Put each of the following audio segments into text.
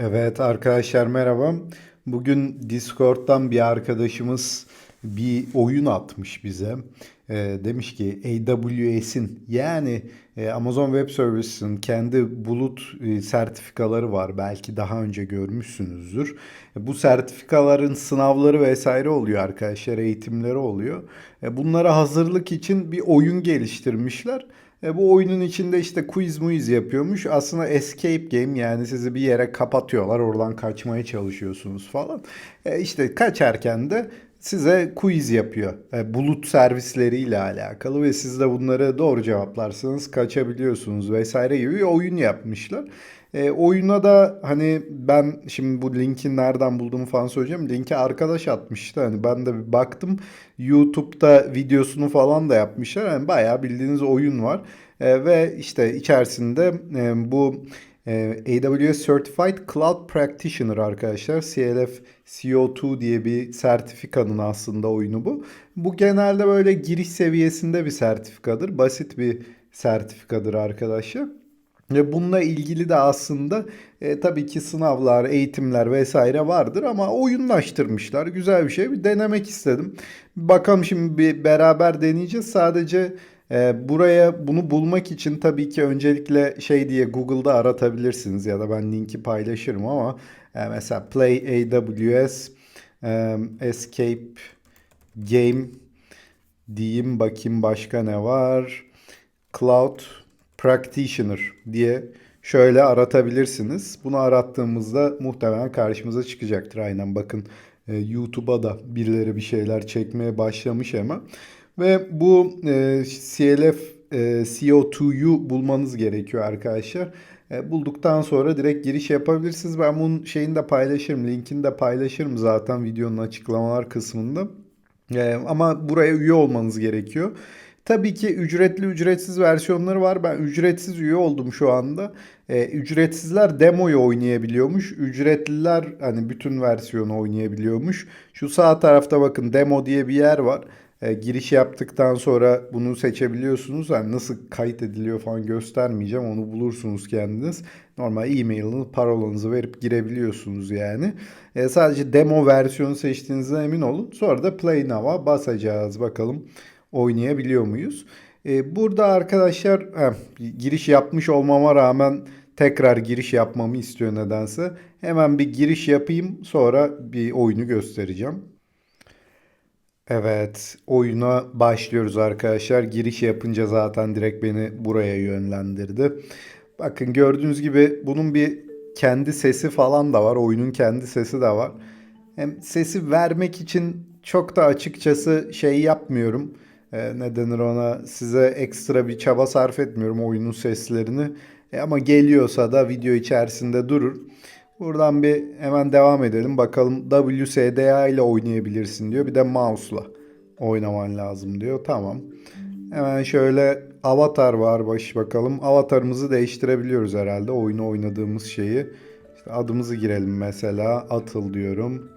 Evet arkadaşlar merhaba. Bugün Discord'dan bir arkadaşımız bir oyun atmış bize. Ee, demiş ki AWS'in yani e, Amazon Web Services'in kendi bulut e, sertifikaları var. Belki daha önce görmüşsünüzdür. E, bu sertifikaların sınavları vesaire oluyor arkadaşlar. Eğitimleri oluyor. E, bunlara hazırlık için bir oyun geliştirmişler. E, bu oyunun içinde işte quiz muiz yapıyormuş. Aslında escape game yani sizi bir yere kapatıyorlar. Oradan kaçmaya çalışıyorsunuz falan. E, işte kaçarken de size quiz yapıyor. E, bulut servisleriyle alakalı ve siz de bunları doğru cevaplarsanız kaçabiliyorsunuz vesaire gibi bir oyun yapmışlar. E, oyuna da hani ben şimdi bu linki nereden bulduğumu falan söyleyeceğim. Linki arkadaş atmıştı. Hani ben de bir baktım. YouTube'da videosunu falan da yapmışlar. Yani bayağı bildiğiniz oyun var. E, ve işte içerisinde e, bu AWS Certified Cloud Practitioner arkadaşlar. CLF CO2 diye bir sertifikanın aslında oyunu bu. Bu genelde böyle giriş seviyesinde bir sertifikadır. Basit bir sertifikadır arkadaşlar. Ve bununla ilgili de aslında e, tabii ki sınavlar, eğitimler vesaire vardır ama oyunlaştırmışlar. Güzel bir şey. Bir denemek istedim. Bakalım şimdi bir beraber deneyeceğiz. Sadece e, buraya bunu bulmak için tabii ki öncelikle şey diye Google'da aratabilirsiniz ya da ben linki paylaşırım ama e, mesela Play AWS e, Escape Game diyeyim bakayım başka ne var. Cloud Practitioner diye şöyle aratabilirsiniz. Bunu arattığımızda muhtemelen karşımıza çıkacaktır. Aynen bakın e, YouTube'a da birileri bir şeyler çekmeye başlamış ama. Ve bu e, CLF e, CO2'yu bulmanız gerekiyor arkadaşlar. E, bulduktan sonra direkt giriş yapabilirsiniz. Ben bunun şeyini de paylaşırım. Linkini de paylaşırım zaten videonun açıklamalar kısmında. E, ama buraya üye olmanız gerekiyor. Tabii ki ücretli ücretsiz versiyonları var. Ben ücretsiz üye oldum şu anda. E, ücretsizler demoyu oynayabiliyormuş. Ücretliler hani bütün versiyonu oynayabiliyormuş. Şu sağ tarafta bakın demo diye bir yer var. E, giriş yaptıktan sonra bunu seçebiliyorsunuz. Yani nasıl kayıt ediliyor falan göstermeyeceğim. Onu bulursunuz kendiniz. Normal e-mail'ını, parolanızı verip girebiliyorsunuz yani. E, sadece demo versiyonu seçtiğinizden emin olun. Sonra da Play Now'a basacağız. Bakalım oynayabiliyor muyuz? Ee, burada arkadaşlar heh, giriş yapmış olmama rağmen tekrar giriş yapmamı istiyor nedense. Hemen bir giriş yapayım sonra bir oyunu göstereceğim. Evet, oyuna başlıyoruz arkadaşlar. Giriş yapınca zaten direkt beni buraya yönlendirdi. Bakın gördüğünüz gibi bunun bir kendi sesi falan da var. Oyunun kendi sesi de var. Hem sesi vermek için çok da açıkçası şey yapmıyorum. E, ne denir ona size ekstra bir çaba sarf etmiyorum oyunun seslerini. E, ama geliyorsa da video içerisinde durur. Buradan bir hemen devam edelim. Bakalım WSDA ile oynayabilirsin diyor. Bir de mouse'la oynaman lazım diyor. Tamam. Hemen şöyle avatar var baş bakalım. Avatarımızı değiştirebiliyoruz herhalde. Oyunu oynadığımız şeyi. İşte adımızı girelim mesela. Atıl diyorum.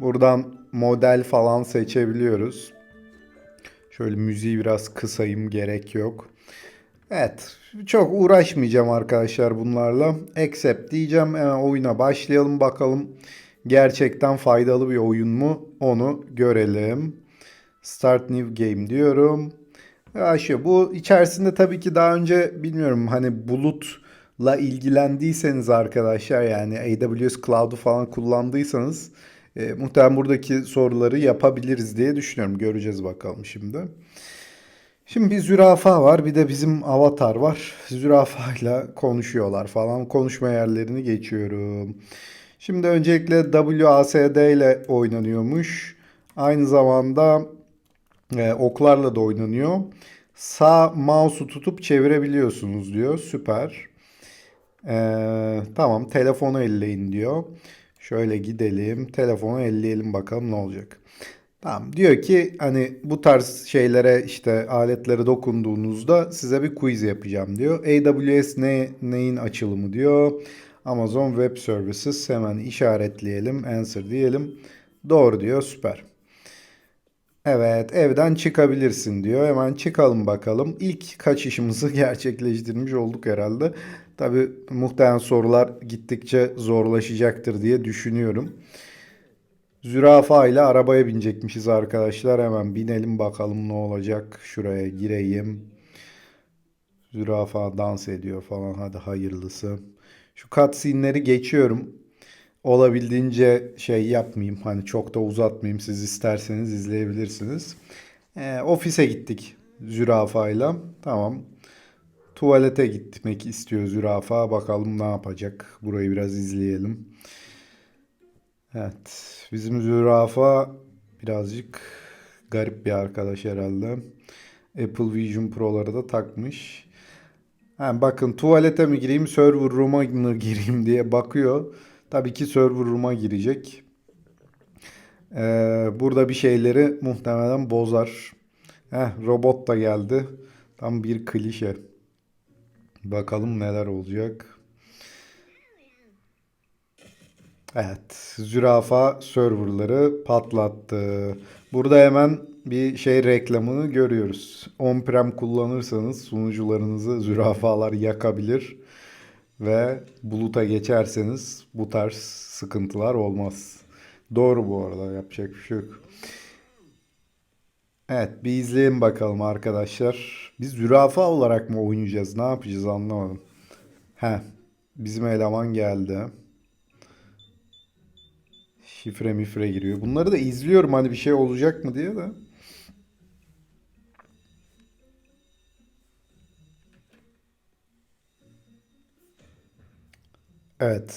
Buradan model falan seçebiliyoruz. Şöyle müziği biraz kısayım gerek yok. Evet çok uğraşmayacağım arkadaşlar bunlarla. Accept diyeceğim hemen oyuna başlayalım bakalım. Gerçekten faydalı bir oyun mu onu görelim. Start new game diyorum. Aşı bu içerisinde tabii ki daha önce bilmiyorum hani bulutla ilgilendiyseniz arkadaşlar yani AWS Cloud'u falan kullandıysanız e, muhtemelen buradaki soruları yapabiliriz diye düşünüyorum. Göreceğiz bakalım şimdi. Şimdi bir zürafa var bir de bizim avatar var. Zürafayla konuşuyorlar falan. Konuşma yerlerini geçiyorum. Şimdi öncelikle WASD ile oynanıyormuş. Aynı zamanda e, oklarla da oynanıyor. Sağ mouse'u tutup çevirebiliyorsunuz diyor. Süper. E, tamam telefonu elleyin diyor. Şöyle gidelim. Telefonu elleyelim bakalım ne olacak. Tamam diyor ki hani bu tarz şeylere işte aletlere dokunduğunuzda size bir quiz yapacağım diyor. AWS ne, neyin açılımı diyor. Amazon Web Services hemen işaretleyelim. Answer diyelim. Doğru diyor süper. Evet evden çıkabilirsin diyor. Hemen çıkalım bakalım. İlk kaçışımızı gerçekleştirmiş olduk herhalde. Tabi muhtemelen sorular gittikçe zorlaşacaktır diye düşünüyorum. Zürafa ile arabaya binecekmişiz arkadaşlar. Hemen binelim bakalım ne olacak. Şuraya gireyim. Zürafa dans ediyor falan. Hadi hayırlısı. Şu cutscene'leri geçiyorum. Olabildiğince şey yapmayayım. Hani çok da uzatmayayım. Siz isterseniz izleyebilirsiniz. Ee, ofise gittik zürafayla. Tamam. Tuvalete gitmek istiyor zürafa. Bakalım ne yapacak. Burayı biraz izleyelim. Evet. Bizim zürafa birazcık garip bir arkadaş herhalde. Apple Vision Pro'ları da takmış. Ha, bakın tuvalete mi gireyim, server room'a mı gireyim diye bakıyor. Tabii ki server room'a girecek. Ee, burada bir şeyleri muhtemelen bozar. Heh, robot da geldi. Tam bir klişe. Bakalım neler olacak. Evet, zürafa serverları patlattı. Burada hemen bir şey reklamını görüyoruz. On-prem kullanırsanız sunucularınızı zürafalar yakabilir ve buluta geçerseniz bu tarz sıkıntılar olmaz. Doğru bu arada yapacak bir şey yok. Evet bir izleyin bakalım arkadaşlar. Biz zürafa olarak mı oynayacağız? Ne yapacağız anlamadım. He bizim eleman geldi. Şifre mifre giriyor. Bunları da izliyorum hani bir şey olacak mı diye de. Evet.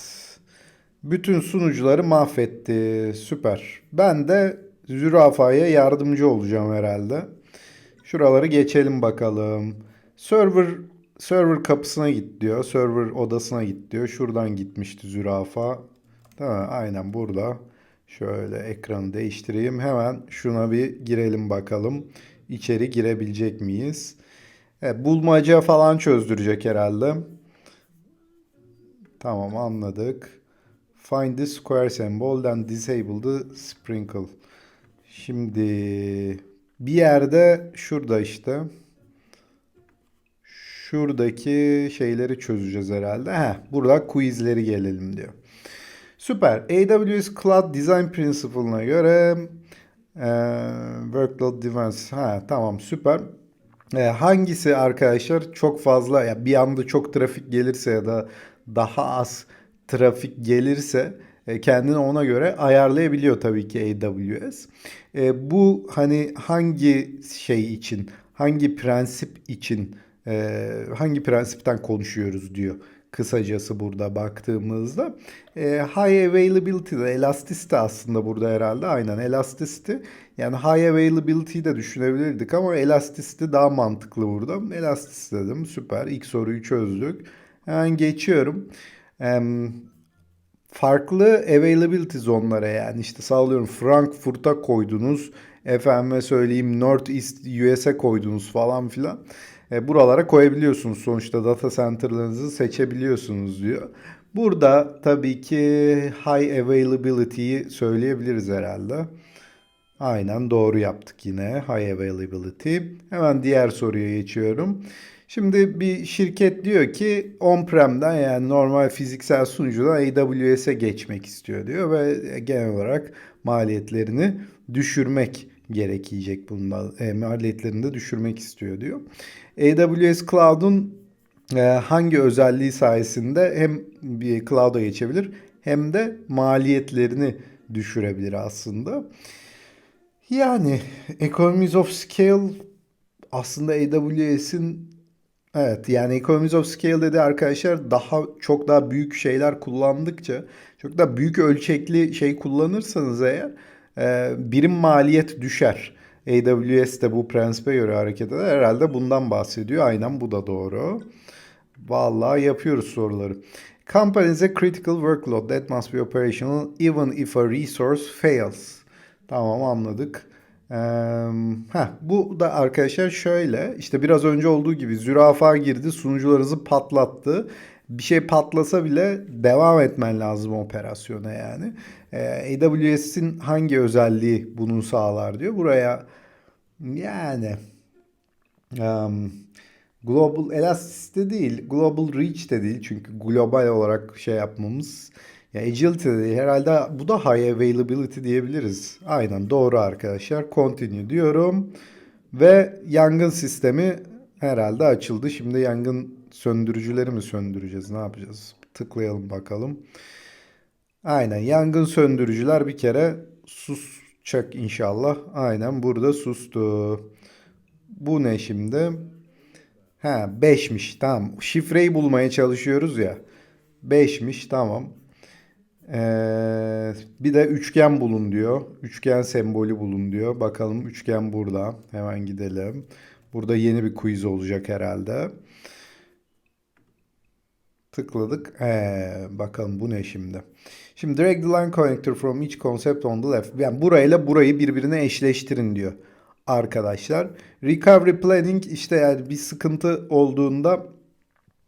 Bütün sunucuları mahvetti. Süper. Ben de zürafaya yardımcı olacağım herhalde. Şuraları geçelim bakalım. Server server kapısına git diyor. Server odasına git diyor. Şuradan gitmişti zürafa. Değil mi? Aynen burada. Şöyle ekranı değiştireyim. Hemen şuna bir girelim bakalım. İçeri girebilecek miyiz? Evet, bulmaca falan çözdürecek herhalde. Tamam anladık. Find the square symbol and disable the sprinkle. Şimdi bir yerde şurada işte şuradaki şeyleri çözeceğiz herhalde. Heh, burada quizleri gelelim diyor. Süper. AWS Cloud Design Principle'ına göre e, Workload Defense. Ha, tamam süper. E, hangisi arkadaşlar çok fazla ya bir anda çok trafik gelirse ya da daha az trafik gelirse e, kendini ona göre ayarlayabiliyor tabii ki AWS. E, bu hani hangi şey için, hangi prensip için, e, hangi prensipten konuşuyoruz diyor kısacası burada baktığımızda. E, high availability de elasticity aslında burada herhalde aynen elasticity. Yani high availability de düşünebilirdik ama elasticity daha mantıklı burada. Elasticity dedim süper ilk soruyu çözdük. Hemen geçiyorum. E, farklı availability zonlara yani işte sağlıyorum Frankfurt'a koydunuz. Efendime söyleyeyim North East US'e koydunuz falan filan. E, buralara koyabiliyorsunuz. Sonuçta data center'larınızı seçebiliyorsunuz diyor. Burada tabii ki high availability'yi söyleyebiliriz herhalde. Aynen doğru yaptık yine high availability. Hemen diğer soruya geçiyorum. Şimdi bir şirket diyor ki on-prem'den yani normal fiziksel sunucudan AWS'e geçmek istiyor diyor ve genel olarak maliyetlerini düşürmek gerekecek bunda. E, maliyetlerini de düşürmek istiyor diyor. AWS Cloud'un e, hangi özelliği sayesinde hem bir cloud'a geçebilir hem de maliyetlerini düşürebilir aslında. Yani economies of scale aslında AWS'in evet yani economies of scale dedi arkadaşlar daha çok daha büyük şeyler kullandıkça çok daha büyük ölçekli şey kullanırsanız eğer e, birim maliyet düşer. AWS de bu prensibe göre hareket eder. Herhalde bundan bahsediyor. Aynen bu da doğru. Vallahi yapıyoruz soruları. Company is a critical workload that must be operational even if a resource fails. Tamam anladık. Ee, heh, bu da arkadaşlar şöyle işte biraz önce olduğu gibi zürafa girdi sunucularınızı patlattı. Bir şey patlasa bile devam etmen lazım operasyona yani. Ee, AWS'in hangi özelliği bunu sağlar diyor. Buraya yani um, Global Elasticity de değil, Global Reach de değil. Çünkü global olarak şey yapmamız. Ya Agility de değil. Herhalde bu da High Availability diyebiliriz. Aynen doğru arkadaşlar. Continue diyorum. Ve yangın sistemi herhalde açıldı. Şimdi yangın söndürücüleri mi söndüreceğiz? Ne yapacağız? Tıklayalım bakalım. Aynen yangın söndürücüler bir kere susacak inşallah. Aynen burada sustu. Bu ne şimdi? Ha 5'miş tamam. Şifreyi bulmaya çalışıyoruz ya. 5'miş tamam. Ee, bir de üçgen bulun diyor. Üçgen sembolü bulun diyor. Bakalım üçgen burada. Hemen gidelim. Burada yeni bir quiz olacak herhalde. Tıkladık. Ee, bakalım bu ne şimdi? Şimdi drag the line connector from each concept on the left. Yani burayla burayı birbirine eşleştirin diyor arkadaşlar. Recovery planning işte yani bir sıkıntı olduğunda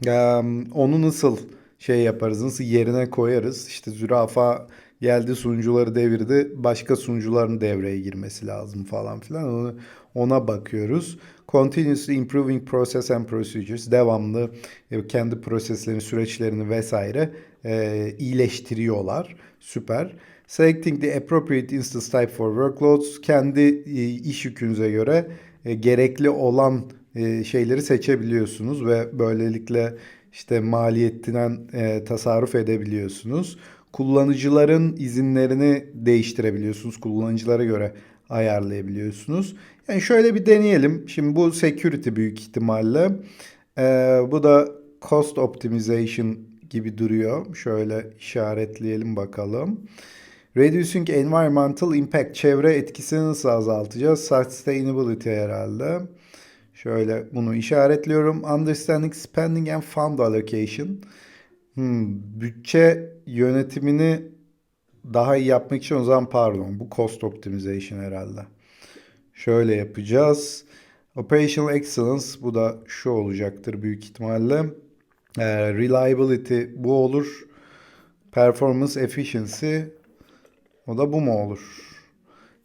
em, onu nasıl şey yaparız, nasıl yerine koyarız? İşte zürafa geldi sunucuları devirdi, başka sunucuların devreye girmesi lazım falan filan. Onu, ona bakıyoruz. Continuously improving process and procedures. Devamlı e, kendi proseslerini, süreçlerini vesaire e, iyileştiriyorlar. Süper. Selecting the appropriate instance type for workloads. Kendi e, iş yükünüze göre e, gerekli olan e, şeyleri seçebiliyorsunuz ve böylelikle işte maliyetinden e, tasarruf edebiliyorsunuz. Kullanıcıların izinlerini değiştirebiliyorsunuz. Kullanıcılara göre ayarlayabiliyorsunuz. Yani şöyle bir deneyelim. Şimdi bu security büyük ihtimalle. E, bu da cost optimization gibi duruyor. Şöyle işaretleyelim bakalım. Reducing environmental impact. Çevre etkisini nasıl azaltacağız? Sustainability herhalde. Şöyle bunu işaretliyorum. Understanding spending and fund allocation. Hmm, bütçe yönetimini daha iyi yapmak için o zaman pardon. Bu cost optimization herhalde. Şöyle yapacağız. Operational excellence bu da şu olacaktır büyük ihtimalle. Ee, reliability bu olur. Performance efficiency o da bu mu olur?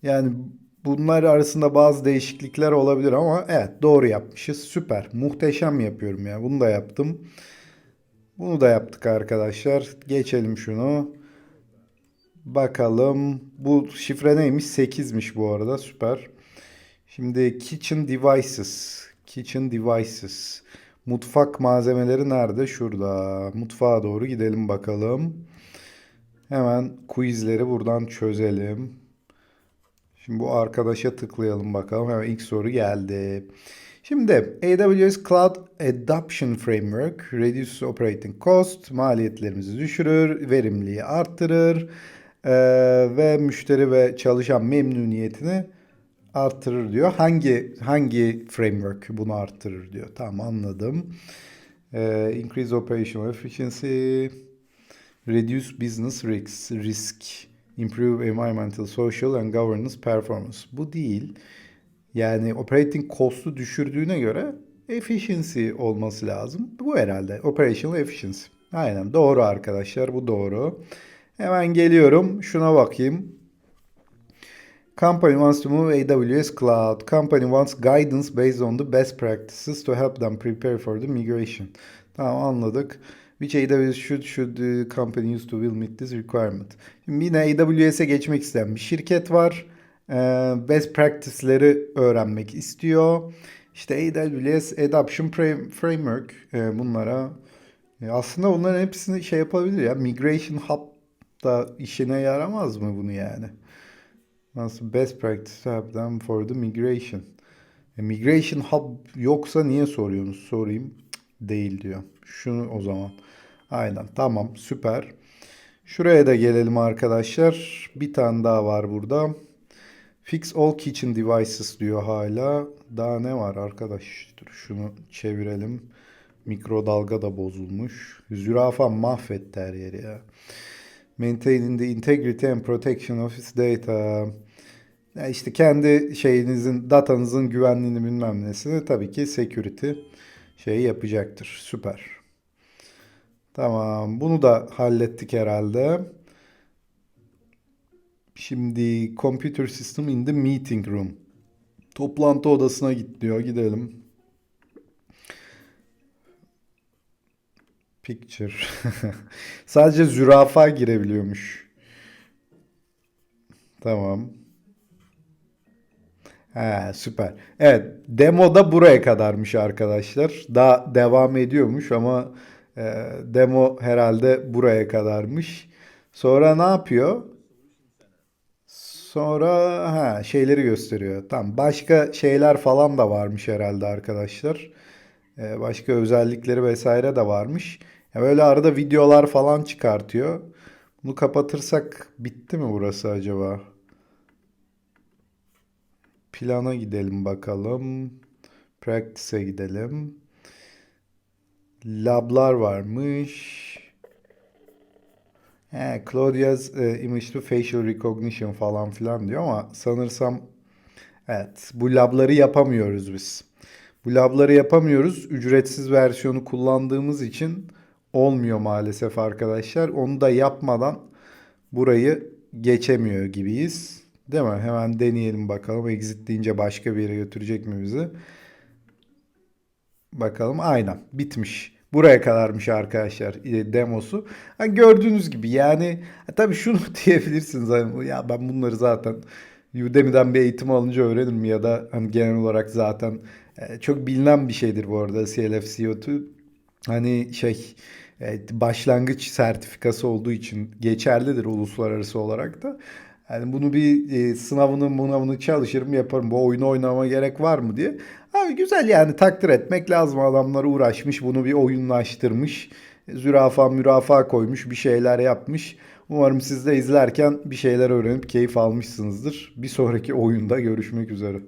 Yani bunlar arasında bazı değişiklikler olabilir ama evet doğru yapmışız. Süper. Muhteşem yapıyorum ya. Bunu da yaptım. Bunu da yaptık arkadaşlar. Geçelim şunu. Bakalım. Bu şifre neymiş? 8'miş bu arada. Süper. Şimdi kitchen devices. Kitchen devices. Mutfak malzemeleri nerede? Şurada. Mutfağa doğru gidelim bakalım. Hemen quizleri buradan çözelim. Şimdi bu arkadaşa tıklayalım bakalım. Hemen ilk soru geldi. Şimdi AWS Cloud Adoption Framework reduces operating cost, maliyetlerimizi düşürür, verimliliği arttırır ee, ve müşteri ve çalışan memnuniyetini arttırır diyor. Hangi hangi framework bunu arttırır diyor. Tamam anladım. Ee, increase operational efficiency, reduce business risks, risk, improve environmental, social and governance performance. Bu değil. Yani operating cost'u düşürdüğüne göre efficiency olması lazım. Bu herhalde operational efficiency. Aynen doğru arkadaşlar bu doğru. Hemen geliyorum şuna bakayım. Company wants to move AWS Cloud. Company wants guidance based on the best practices to help them prepare for the migration. Tamam anladık. Which AWS should, should the company use to will meet this requirement? Şimdi yine AWS'e geçmek isteyen bir şirket var. Ee, best practice'leri öğrenmek istiyor. İşte AWS Adoption Framework e, bunlara e, aslında onların hepsini şey yapabilir ya. Migration Hub da işine yaramaz mı bunu yani? Nasıl best practice them for the migration. E, migration Hub yoksa niye soruyorsunuz? Sorayım. Değil diyor. Şunu o zaman. Aynen tamam süper. Şuraya da gelelim arkadaşlar. Bir tane daha var burada. Fix all kitchen devices diyor hala. Daha ne var arkadaş? Dur şunu çevirelim. Mikrodalga da bozulmuş. Zürafa mahvetti her yeri ya. Maintaining the integrity and protection of its data. Ya işte kendi şeyinizin, datanızın güvenliğini bilmem nesini tabii ki security şeyi yapacaktır. Süper. Tamam. Bunu da hallettik herhalde. Şimdi computer system in the meeting room. Toplantı odasına git diyor. Gidelim. Picture. Sadece zürafa girebiliyormuş. Tamam. He, süper. Evet, demo da buraya kadarmış arkadaşlar. Daha devam ediyormuş ama e, demo herhalde buraya kadarmış. Sonra ne yapıyor? Sonra ha şeyleri gösteriyor. Tamam, başka şeyler falan da varmış herhalde arkadaşlar. E, başka özellikleri vesaire de varmış. Ya böyle arada videolar falan çıkartıyor. Bunu kapatırsak bitti mi burası acaba? Plana gidelim bakalım. Practice'e gidelim. Lablar varmış. He, Claudia's e, image to facial recognition falan filan diyor ama sanırsam evet bu labları yapamıyoruz biz. Bu labları yapamıyoruz. Ücretsiz versiyonu kullandığımız için olmuyor maalesef arkadaşlar. Onu da yapmadan burayı geçemiyor gibiyiz. Değil mi? Hemen deneyelim bakalım. Exit deyince başka bir yere götürecek mi bizi? Bakalım. Aynen. Bitmiş. Buraya kadarmış arkadaşlar e, demosu. Ha, gördüğünüz gibi yani tabii şunu diyebilirsiniz. Hani, ya ben bunları zaten Udemy'den bir eğitim alınca öğrenirim ya da hani genel olarak zaten e, çok bilinen bir şeydir bu arada CLF CO2. Hani şey evet, başlangıç sertifikası olduğu için geçerlidir uluslararası olarak da. Yani bunu bir e, sınavını mınavını çalışırım yaparım. Bu oyunu oynama gerek var mı diye. Abi güzel yani takdir etmek lazım. Adamlar uğraşmış bunu bir oyunlaştırmış. Zürafa mürafa koymuş bir şeyler yapmış. Umarım siz de izlerken bir şeyler öğrenip keyif almışsınızdır. Bir sonraki oyunda görüşmek üzere.